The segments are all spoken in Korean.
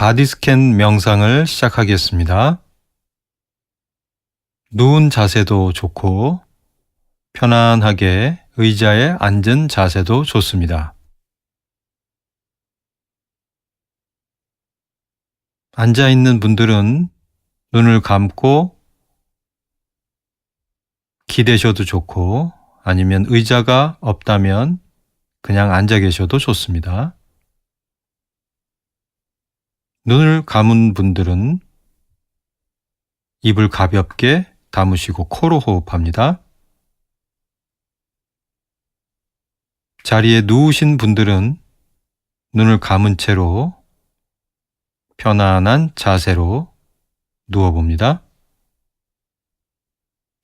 바디스캔 명상을 시작하겠습니다. 누운 자세도 좋고 편안하게 의자에 앉은 자세도 좋습니다. 앉아 있는 분들은 눈을 감고 기대셔도 좋고 아니면 의자가 없다면 그냥 앉아 계셔도 좋습니다. 눈을 감은 분들은 입을 가볍게 다무시고 코로 호흡합니다. 자리에 누우신 분들은 눈을 감은 채로 편안한 자세로 누워봅니다.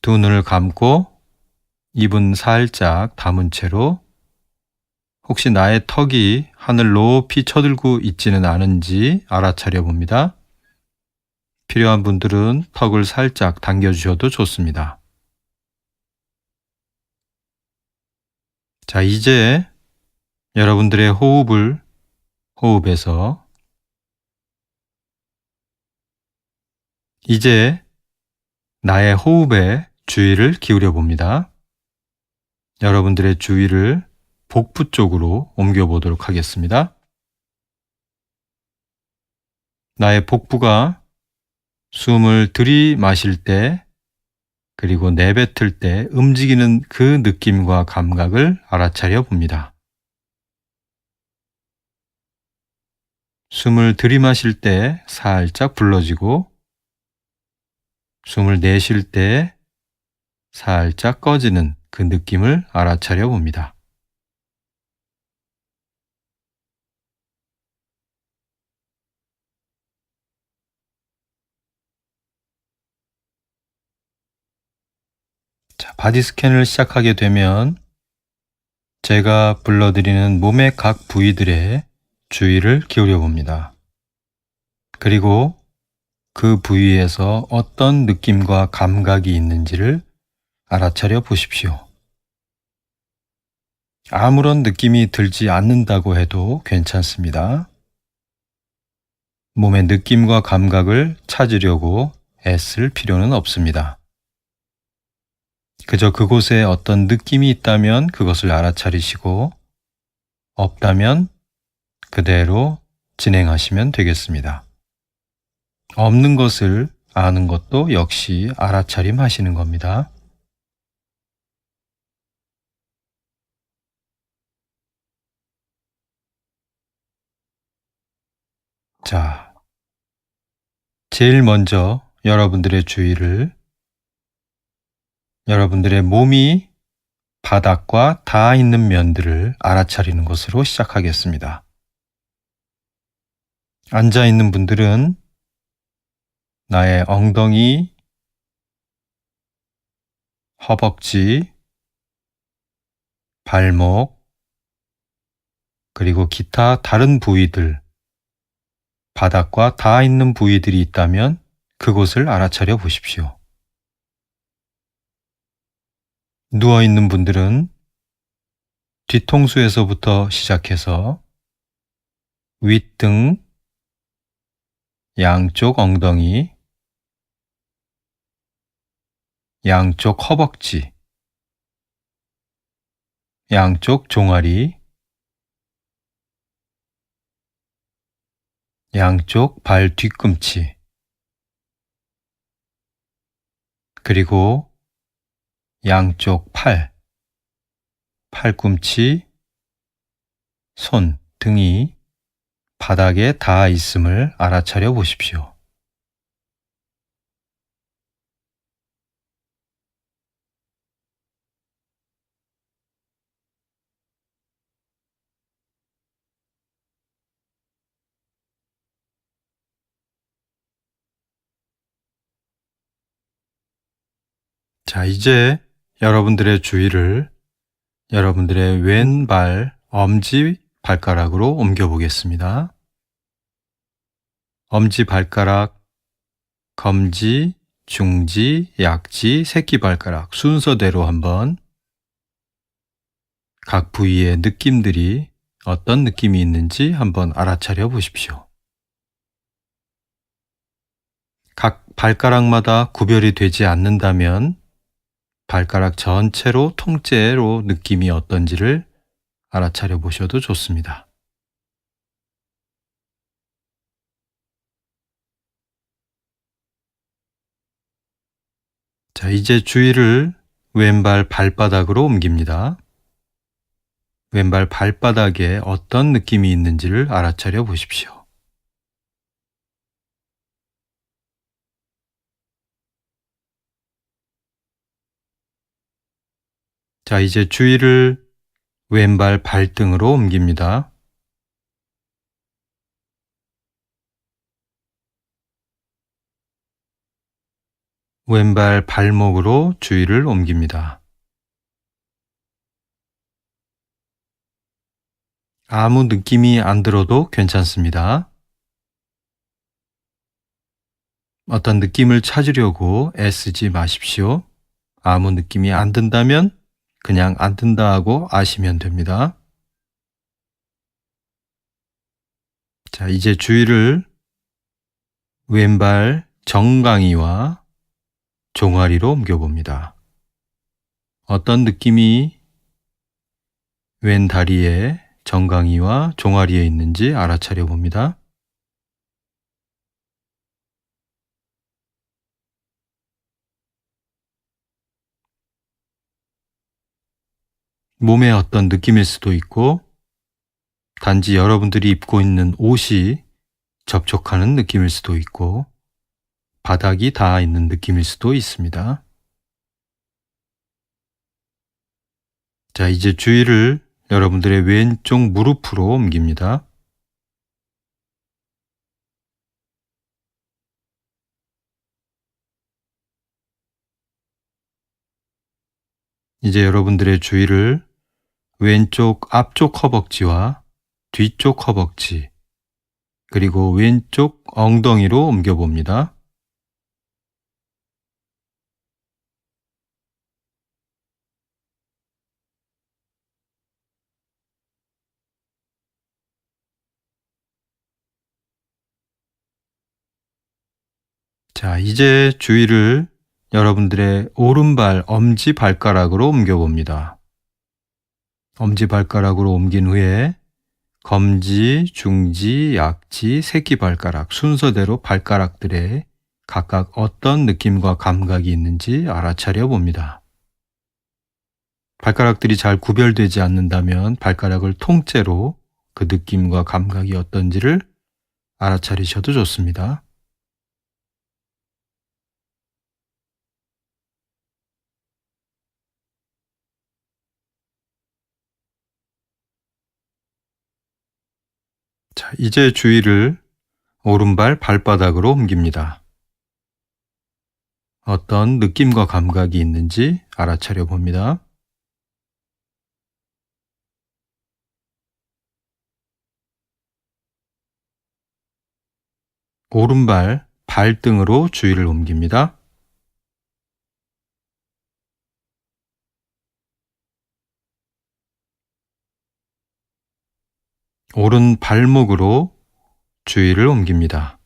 두 눈을 감고 입은 살짝 담은 채로 혹시 나의 턱이 하늘 높이 쳐들고 있지는 않은지 알아차려 봅니다. 필요한 분들은 턱을 살짝 당겨주셔도 좋습니다. 자, 이제 여러분들의 호흡을 호흡에서 이제 나의 호흡에 주의를 기울여 봅니다. 여러분들의 주의를 복부 쪽으로 옮겨 보도록 하겠습니다. 나의 복부가 숨을 들이마실 때 그리고 내뱉을 때 움직이는 그 느낌과 감각을 알아차려 봅니다. 숨을 들이마실 때 살짝 불러지고 숨을 내쉴 때 살짝 꺼지는 그 느낌을 알아차려 봅니다. 자, 바디 스캔을 시작하게 되면 제가 불러드리는 몸의 각 부위들에 주의를 기울여 봅니다. 그리고 그 부위에서 어떤 느낌과 감각이 있는지를 알아차려 보십시오. 아무런 느낌이 들지 않는다고 해도 괜찮습니다. 몸의 느낌과 감각을 찾으려고 애쓸 필요는 없습니다. 그저 그곳에 어떤 느낌이 있다면 그것을 알아차리시고 없다면 그대로 진행하시면 되겠습니다. 없는 것을 아는 것도 역시 알아차림 하시는 겁니다. 자, 제일 먼저 여러분들의 주의를 여러분들의 몸이 바닥과 닿아 있는 면들을 알아차리는 것으로 시작하겠습니다. 앉아 있는 분들은 나의 엉덩이, 허벅지, 발목, 그리고 기타 다른 부위들, 바닥과 닿아 있는 부위들이 있다면 그곳을 알아차려 보십시오. 누워 있는 분들은 뒤통수에서부터 시작해서 윗등, 양쪽 엉덩이, 양쪽 허벅지, 양쪽 종아리, 양쪽 발 뒤꿈치, 그리고 양쪽 팔, 팔꿈치, 손, 등이 바닥에 닿아 있음을 알아차려 보십시오. 자, 이제 여러분들의 주의를 여러분들의 왼발 엄지 발가락으로 옮겨 보겠습니다. 엄지 발가락, 검지, 중지, 약지, 새끼 발가락 순서대로 한번 각 부위의 느낌들이 어떤 느낌이 있는지 한번 알아차려 보십시오. 각 발가락마다 구별이 되지 않는다면 발가락 전체로 통째로 느낌이 어떤지를 알아차려 보셔도 좋습니다. 자, 이제 주의를 왼발 발바닥으로 옮깁니다. 왼발 발바닥에 어떤 느낌이 있는지를 알아차려 보십시오. 자, 이제 주의를 왼발 발등으로 옮깁니다. 왼발 발목으로 주의를 옮깁니다. 아무 느낌이 안 들어도 괜찮습니다. 어떤 느낌을 찾으려고 애쓰지 마십시오. 아무 느낌이 안 든다면 그냥 안 든다 하고 아시면 됩니다. 자, 이제 주의를 왼발 정강이와 종아리로 옮겨봅니다. 어떤 느낌이 왼 다리에 정강이와 종아리에 있는지 알아차려 봅니다. 몸에 어떤 느낌일 수도 있고, 단지 여러분들이 입고 있는 옷이 접촉하는 느낌일 수도 있고, 바닥이 닿아 있는 느낌일 수도 있습니다. 자, 이제 주의를 여러분들의 왼쪽 무릎으로 옮깁니다. 이제 여러분들의 주의를 왼쪽 앞쪽 허벅지와 뒤쪽 허벅지, 그리고 왼쪽 엉덩이로 옮겨봅니다. 자, 이제 주의를 여러분들의 오른발 엄지 발가락으로 옮겨봅니다. 엄지 발가락으로 옮긴 후에 검지, 중지, 약지, 새끼 발가락 순서대로 발가락들의 각각 어떤 느낌과 감각이 있는지 알아차려 봅니다. 발가락들이 잘 구별되지 않는다면 발가락을 통째로 그 느낌과 감각이 어떤지를 알아차리셔도 좋습니다. 자, 이제 주의를 오른발 발바닥으로 옮깁니다. 어떤 느낌과 감각이 있는지 알아차려 봅니다. 오른발 발등으로 주의를 옮깁니다. 오른 발목으로 주의를 옮깁니다.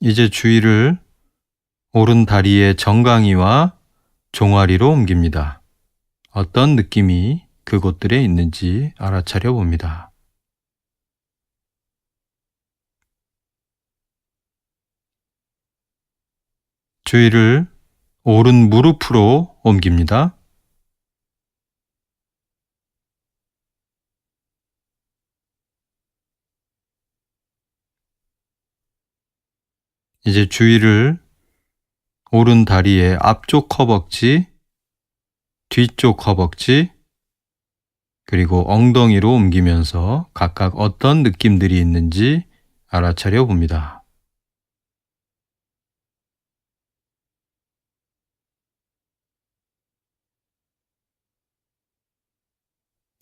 이제 주의를 오른 다리의 정강이와 종아리로 옮깁니다. 어떤 느낌이 그곳들에 있는지 알아차려 봅니다. 주의를 오른 무릎으로 옮깁니다. 이제 주의를 오른 다리의 앞쪽 허벅지, 뒤쪽 허벅지, 그리고 엉덩이로 옮기면서 각각 어떤 느낌들이 있는지 알아차려 봅니다.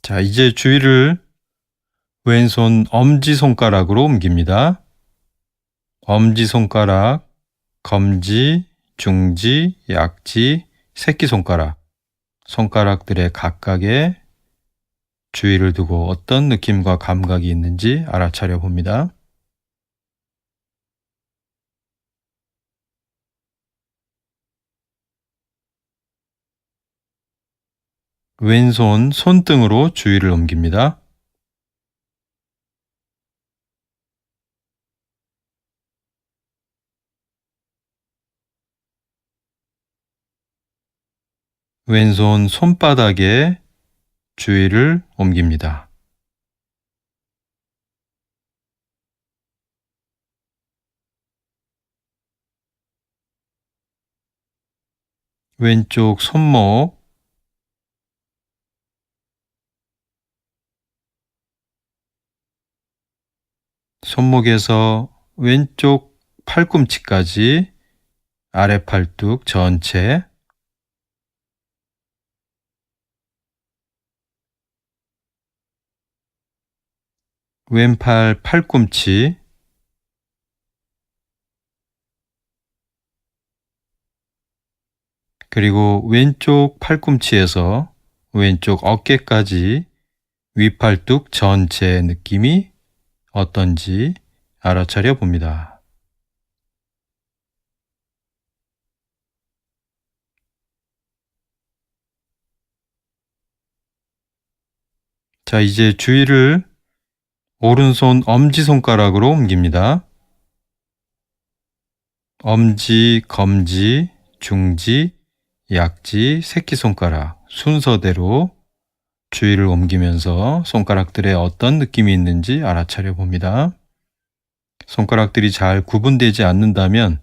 자, 이제 주의를 왼손 엄지손가락으로 옮깁니다. 엄지손가락, 검지, 중지, 약지, 새끼손가락, 손가락들의 각각의 주의를 두고 어떤 느낌과 감각이 있는지 알아차려 봅니다. 왼손 손등으로 주의를 옮깁니다. 왼손 손바닥에 주의를 옮깁니다. 왼쪽 손목 손목에서 왼쪽 팔꿈치까지 아래 팔뚝 전체 왼팔 팔꿈치 그리고 왼쪽 팔꿈치에서 왼쪽 어깨까지 윗팔뚝 전체 느낌이 어떤지 알아차려 봅니다. 자, 이제 주의를 오른손 엄지손가락으로 옮깁니다. 엄지, 검지, 중지, 약지, 새끼손가락 순서대로 주의를 옮기면서 손가락들의 어떤 느낌이 있는지 알아차려 봅니다. 손가락들이 잘 구분되지 않는다면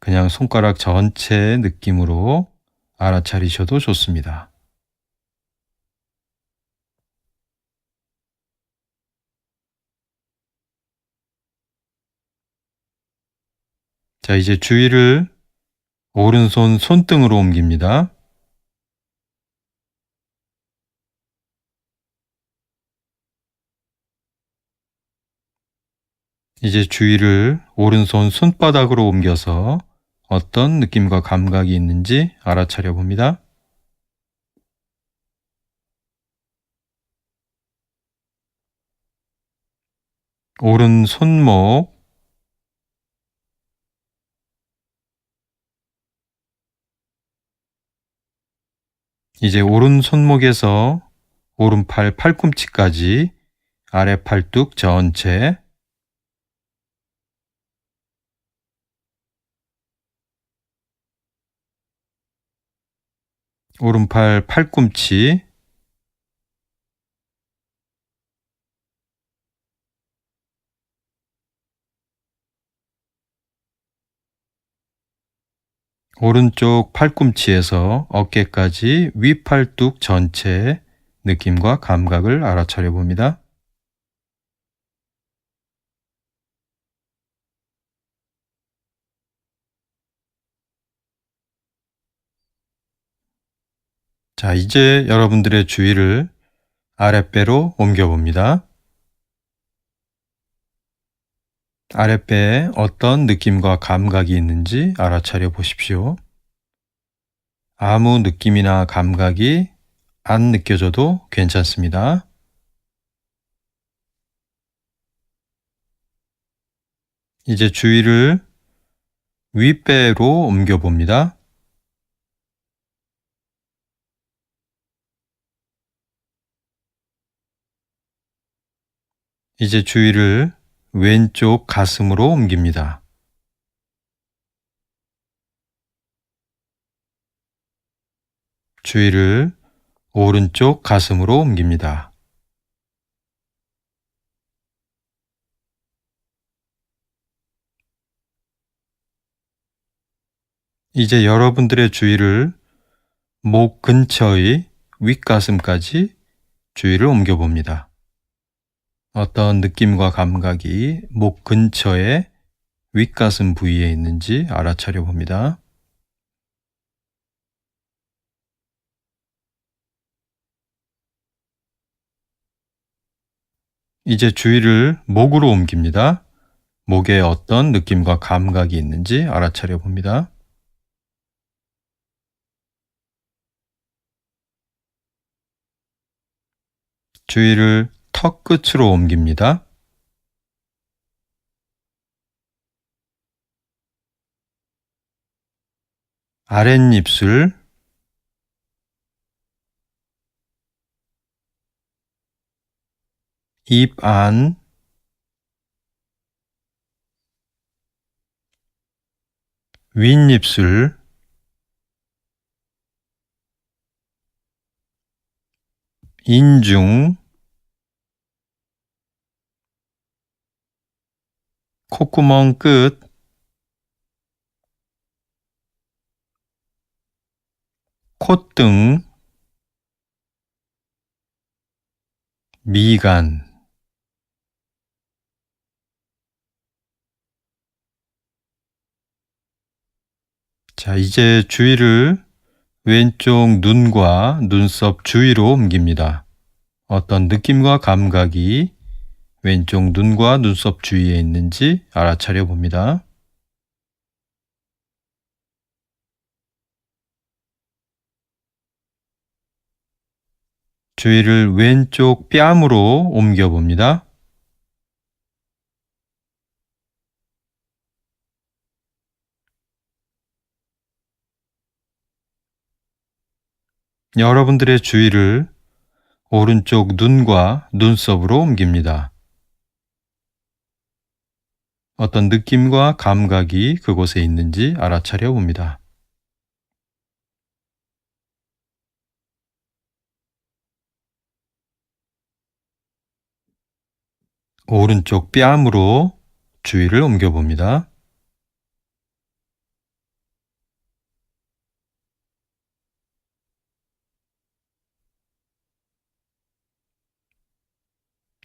그냥 손가락 전체의 느낌으로 알아차리셔도 좋습니다. 자, 이제 주의를 오른손 손등으로 옮깁니다. 이제 주의를 오른손 손바닥으로 옮겨서 어떤 느낌과 감각이 있는지 알아차려 봅니다. 오른 손목 이제 오른 손목에서 오른팔 팔꿈치까지 아래 팔뚝 전체. 오른팔 팔꿈치 오른쪽 팔꿈치에서 어깨까지 윗팔뚝 전체 느낌과 감각을 알아차려 봅니다. 자, 이제 여러분들의 주의를 아랫배로 옮겨 봅니다. 아랫배에 어떤 느낌과 감각이 있는지 알아차려 보십시오. 아무 느낌이나 감각이 안 느껴져도 괜찮습니다. 이제 주의를 윗배로 옮겨 봅니다. 이제 주의를 왼쪽 가슴으로 옮깁니다. 주의를 오른쪽 가슴으로 옮깁니다. 이제 여러분들의 주의를 목 근처의 윗가슴까지 주의를 옮겨봅니다. 어떤 느낌과 감각이 목 근처에 윗가슴 부위에 있는지 알아차려 봅니다. 이제 주의를 목으로 옮깁니다. 목에 어떤 느낌과 감각이 있는지 알아차려 봅니다. 주위를 턱 끝으로 옮깁니다. 아랫입술. 입 안, 윗입술, 인중, 콧구멍 끝, 콧등, 미간, 자, 이제 주위를 왼쪽 눈과 눈썹 주위로 옮깁니다. 어떤 느낌과 감각이 왼쪽 눈과 눈썹 주위에 있는지 알아차려 봅니다. 주위를 왼쪽 뺨으로 옮겨 봅니다. 여러분들의 주위를 오른쪽 눈과 눈썹으로 옮깁니다. 어떤 느낌과 감각이 그곳에 있는지 알아차려 봅니다. 오른쪽 뺨으로 주위를 옮겨 봅니다.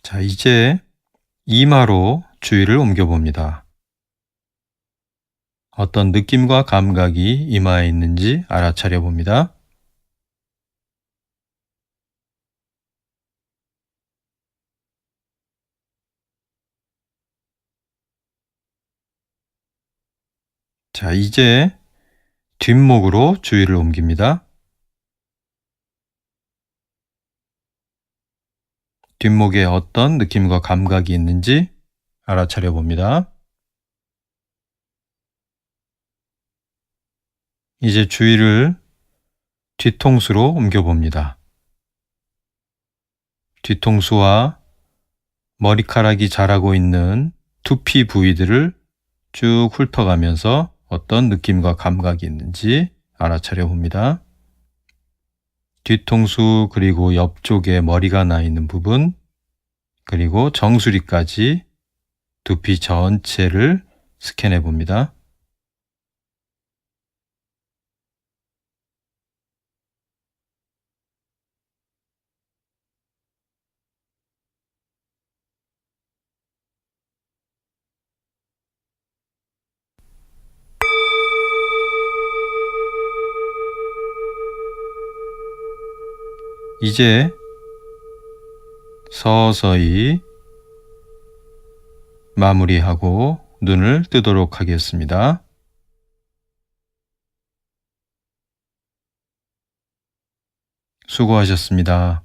자, 이제 이마로 주위를 옮겨 봅니다. 어떤 느낌과 감각이 이마에 있는지 알아차려 봅니다. 자, 이제 뒷목으로 주위를 옮깁니다. 뒷목에 어떤 느낌과 감각이 있는지 알아차려 봅니다. 이제 주위를 뒤통수로 옮겨 봅니다. 뒤통수와 머리카락이 자라고 있는 두피 부위들을 쭉 훑어가면서 어떤 느낌과 감각이 있는지 알아차려 봅니다. 뒤통수 그리고 옆쪽에 머리가 나 있는 부분 그리고 정수리까지 두피 전체를 스캔해 봅니다. 이제 서서히 마무리하고 눈을 뜨도록 하겠습니다. 수고하셨습니다.